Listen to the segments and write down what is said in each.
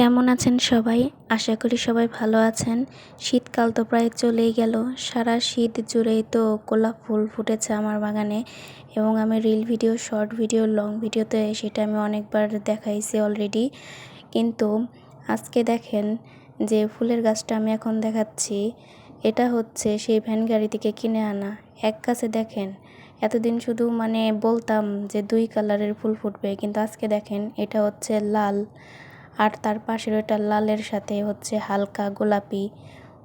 কেমন আছেন সবাই? আশা করি সবাই ভালো আছেন। শীতকাল তো প্রায় চলেই গেল। সারা শীত জুড়েই তো গোলাপ ফুল ফুটেছে আমার বাগানে এবং আমি reel video, short video, long ভিডিওতে সেটা আমি অনেকবার দেখাইছি অলরেডি। কিন্তু আজকে দেখেন যে ফুলের গাছটা আমি এখন দেখাচ্ছি। এটা হচ্ছে সেই ভ্যান গাড়ি থেকে কিনে আনা। এক কাছে দেখেন, এতদিন শুধু মানে বলতাম যে দুই কালারের ফুল ফুটবে, কিন্তু আজকে দেখেন এটা হচ্ছে লাল। আর তার পাশের ওটা লালের সাথে হচ্ছে হালকা গোলাপি।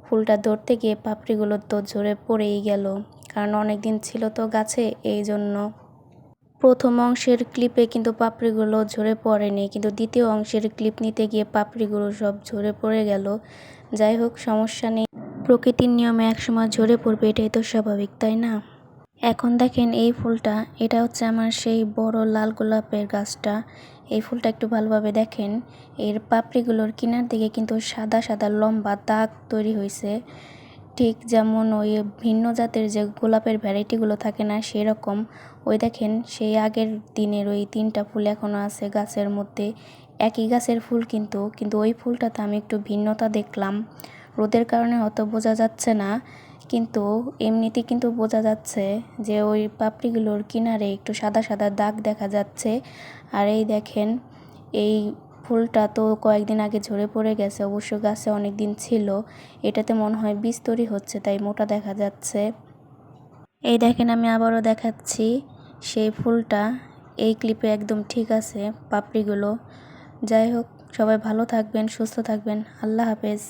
ফুলটা ধরতে গিয়ে পাপড়িগুলো তো ঝরে পড়েই গেল। কারণ অনেক দিন ছিল তো গাছে, এই জন্য। প্রথম অংশের ক্লিপে কিন্তু পাপড়িগুলো ঝরে পড়েনি, কিন্তু দ্বিতীয় অংশের ক্লিপ নিতে গিয়ে পাপড়িগুলো সব ঝরে পড়ে গেল। যাই হোক, সমস্যা নেই। প্রকৃতির নিয়মে একসময় ঝরে পড়বে, এটাই তো স্বাভাবিক, তাই না? এখন দেখেন এই ফুলটা, এটা হচ্ছে আমার সেই বড় লাল গোলাপের গাছটা। এই ফুলটা একটু ভালোভাবে দেখেন, এর পাপড়িগুলোর কিনার দিকে কিন্তু সাদা সাদা লম্বা দাগ তৈরি হয়েছে ঠিক যেমন ওই ভিন্ন জাতের যে গোলাপের ভ্যারাইটিগুলো থাকে না, সেরকম। ওই দেখেন, সেই আগের দিনের ওই তিনটা ফুল এখনও আছে গাছের মধ্যে। একই গাছের ফুল কিন্তু কিন্তু ওই ফুলটাতে আমি একটু ভিন্নতা দেখলাম। রোদের কারণে অত বোঝা যাচ্ছে না, কিন্তু এমনিতে কিন্তু বোঝা যাচ্ছে যে ওই পাপড়িগুলোর কিনারে একটু সাদা সাদা দাগ দেখা যাচ্ছে। আর এই দেখেন, এই ফুলটা তো কয়েকদিন আগে ঝরে পড়ে গেছে, অবশ্য গাছে অনেক দিন ছিল। এটাতে মনে হয় বিস্তরি হচ্ছে, তাই মোটা দেখা যাচ্ছে। এই দেখেন, আমি আবারও দেখাচ্ছি সেই ফুলটা। এই ক্লিপে একদম ঠিক আছে পাপড়িগুলো। যাই হোক, সবাই ভালো থাকবেন, সুস্থ থাকবেন। আল্লাহ হাফেজ।